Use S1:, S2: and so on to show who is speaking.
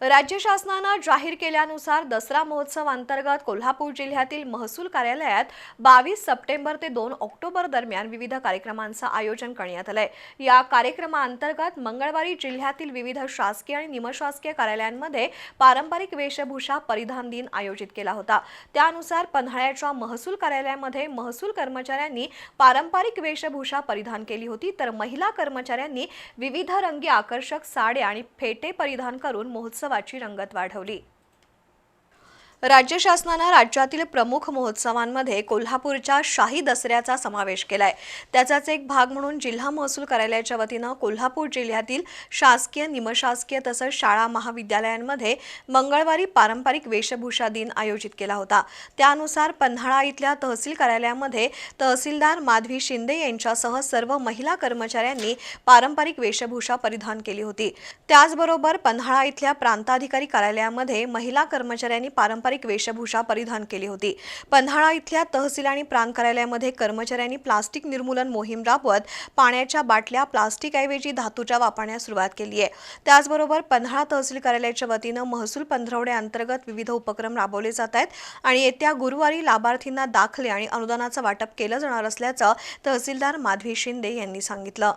S1: राज्य शासनानं जाहीर केल्यानुसार दसरा महोत्सव अंतर्गत कोल्हापूर जिल्ह्यातील महसूल कार्यालयात बावीस सप्टेंबर ते दोन ऑक्टोबर दरम्यान विविध कार्यक्रमांचं आयोजन करण्यात आलंय. या कार्यक्रमाअंतर्गत मंगळवारी जिल्ह्यातील विविध शासकीय आणि निमशासकीय कार्यालयांमध्ये पारंपरिक वेशभूषा परिधान दिन आयोजित केला होता. त्यानुसार पन्हाळ्याच्या महसूल कार्यालयामध्ये महसूल कर्मचाऱ्यांनी पारंपरिक वेशभूषा परिधान केली होती. तर महिला कर्मचाऱ्यांनी विविध रंगी आकर्षक साड्या आणि फेटे परिधान करून महोत्सव महोत्सवाची रंगत वाढवली. राज्य शासनानं राज्यातील प्रमुख महोत्सवांमध्ये कोल्हापूरच्या शाही दसऱ्याचा समावेश केलाय. त्याचाच एक भाग म्हणून जिल्हा महसूल कार्यालयाच्या वतीनं कोल्हापूर जिल्ह्यातील शासकीय निमशासकीय तसंच शाळा महाविद्यालयांमध्ये मंगळवारी पारंपरिक वेशभूषा दिन आयोजित केला होता. त्यानुसार पन्हाळा इथल्या तहसील कार्यालयामध्ये तहसीलदार माधवी शिंदे यांच्यासह सर्व महिला कर्मचाऱ्यांनी पारंपरिक वेशभूषा परिधान केली होती. त्याचबरोबर पन्हाळा इथल्या प्रांताधिकारी कार्यालयामध्ये महिला कर्मचाऱ्यांनी पारंपरिक वेशभूषा परिधान केली होती. पन्हाळा इथल्या तहसील आणि प्रांत कार्यालयामध्ये कर्मचाऱ्यांनी प्लास्टिक निर्मूलन मोहीम राबवत पाण्याच्या बाटल्या प्लास्टिकऐवजी धातूच्या वापरण्यास सुरुवात केली आहे. त्याचबरोबर पन्हाळा तहसील कार्यालयाच्या वतीनं महसूल पंधरवड्याअंतर्गत विविध उपक्रम राबवले जात आहेत आणि येत्या गुरुवारी लाभार्थींना दाखले आणि अनुदानाचं वाटप केलं जाणार असल्याचं तहसीलदार माधवी शिंदे यांनी सांगितलं.